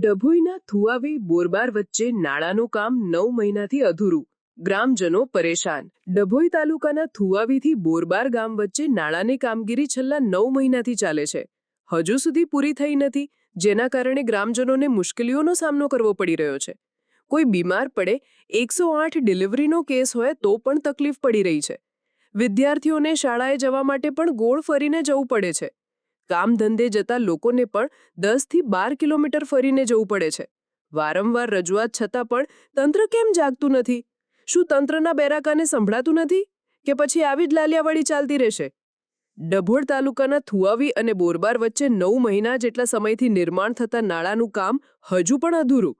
ડભોઈના થુઆવી બોરબાર વચ્ચે નાળાનું કામ નવ મહિનાથી અધૂરું. ગ્રામજનો પરેશાન. ડભોઈ તાલુકાના થુઆવીથી બોરબાર ગામ વચ્ચે નાળાની કામગીરી છેલ્લા નવ મહિનાથી ચાલે છે. હજુ સુધી પૂરી થઈ નથી, જેના કારણે ગ્રામજનોને મુશ્કેલીઓનો સામનો કરવો પડી રહ્યો છે. કોઈ બીમાર પડે, એકસો આઠ ડિલિવરીનો કેસ હોય તો પણ તકલીફ પડી રહી છે. વિદ્યાર્થીઓને શાળાએ જવા માટે પણ ગોળ ફરીને જવું પડે છે. કામ ધંધે જતા લોકોને પણ દસથી બાર કિલોમીટર ફરીને જવું પડે છે. વારંવાર રજૂઆત છતાં પણ તંત્ર કેમ જાગતું નથી? શું તંત્રના બેરાકાને સંભળાતું નથી? કે પછી આવી જ લાલિયાવાડી ચાલતી રહેશે? ડભોળ તાલુકાના થુઆવી અને બોરબાર વચ્ચે નવ મહિના જેટલા સમયથી નિર્માણ થતા નાળાનું કામ હજુ પણ અધૂરું.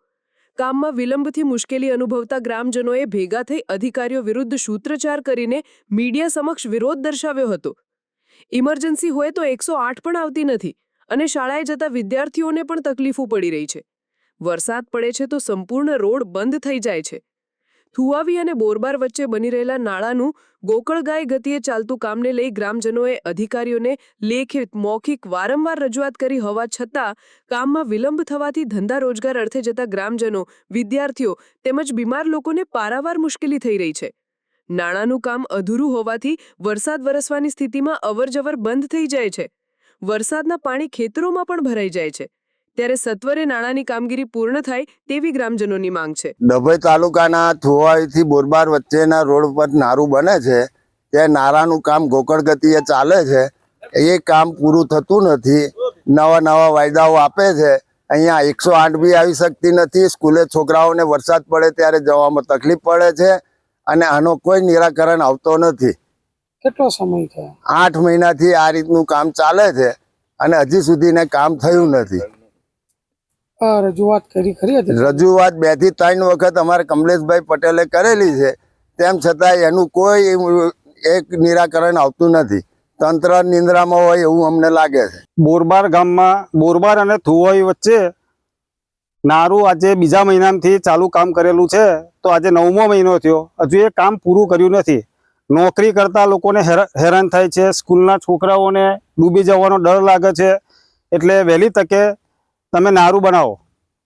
કામમાં વિલંબથી મુશ્કેલી અનુભવતા ગ્રામજનોએ ભેગા થઈ અધિકારીઓ વિરુદ્ધ સૂત્રચાર કરીને મીડિયા સમક્ષ વિરોધ દર્શાવ્યો હતો. ઇમરજન્સી હોય તો એકસો આઠ પણ આવતી નથી અને શાળાએ જતા વિદ્યાર્થીઓને પણ તકલીફો પડી રહી છે. વરસાદ પડે છે તો સંપૂર્ણ રોડ બંધ થઈ જાય છે. થુવાવી અને બોરબાર વચ્ચે બની રહેલા નાળાનું ગોકળગાય ગતિએ ચાલતું કામને લઈ ગ્રામજનોએ અધિકારીઓને લેખિત, મૌખિક વારંવાર રજૂઆત કરી હોવા છતાં કામમાં વિલંબ થવાથી ધંધા રોજગાર અર્થે જતા ગ્રામજનો, વિદ્યાર્થીઓ તેમજ બીમાર લોકોને પારાવાર મુશ્કેલી થઈ રહી છે. નાણાંનું કામ અધૂરું હોવાથી વરસાદ વરસવાની સ્થિતિમાં અવરજવર બંધ થઈ જાય છે. વરસાદના પાણી ખેતરોમાં પણ ભરાઈ જાય છે. ત્યારે સત્વરે નાણાંની કામગીરી પૂર્ણ થાય તેવી ગ્રામજનોની માંગ છે. ડભોઈ તાલુકાના થુવાઈથી બોરબાર વચ્ચેના રોડ પર નારું બને છે, ત્યાં નારાનું કામ ગોકળ ગતિએ ચાલે છે. એ કામ પૂરું થતું નથી. નવા નવા વાયદાઓ આપે છે. અહીંયા એકસો આઠ બી આવી શકતી નથી. સ્કૂલે છોકરાઓને વરસાદ પડે ત્યારે જવામાં તકલીફ પડે છે. અને આનો કોઈ નિરાકરણ આવતો નથી. કેટલો સમય થયો? આઠ મહિનાથી આ રીતનું કામ ચાલે છે અને હજી સુધીને કામ થયું નથી. રજૂઆત કરી ખરી હતી? રજૂઆત બેથી ત્રણ વખત અમારે કમલેશભાઈ પટેલે કરેલી છે. તેમ છતાં એનું કોઈ એક નિરાકરણ આવતું નથી. તંત્ર નિંદ્રામાં હોય એવું અમને લાગે છે. બોરબાર ગામમાં બોરબાર અને થુવાઈ વચ્ચે નારું આજે બીજા મહિનાથી ચાલુ કામ કરેલું છે તો આજે નવમો મહિનો થયો. હજુ એ કામ પૂરું કર્યું નથી. નોકરી કરતા લોકોને હેરા- હેરાન થાય છે સ્કૂલના છોકરાઓને ડૂબી જવાનો ડર લાગે છે એટલે વહેલી તકે તમે નારું બનાવો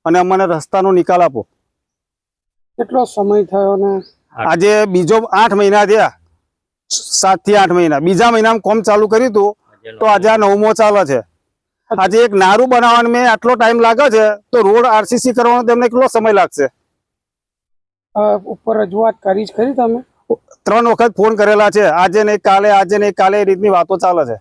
અને અમને રસ્તાનો નિકાલ આપો. કેટલો સમય થયો ને? આજે બીજો આઠ મહિના થયા. સાતથી આઠ મહિના. બીજા મહિનામાં કોમ ચાલુ કર્યું હતું તો આજે આ નવમો ચાલે છે. આજે એક નારું બનાવવાનું મેં આટલો ટાઈમ લાગે છે તો રોડ આરસીસી કરવાનો તેમને કેટલો સમય લાગશે? ઉપર રજૂઆત કરી જ ખરી તમે? ત્રણ વખત ફોન કરેલા છે આજે નહીં કાલે આજે નહીં કાલે એ રીતની વાતો ચાલે છે.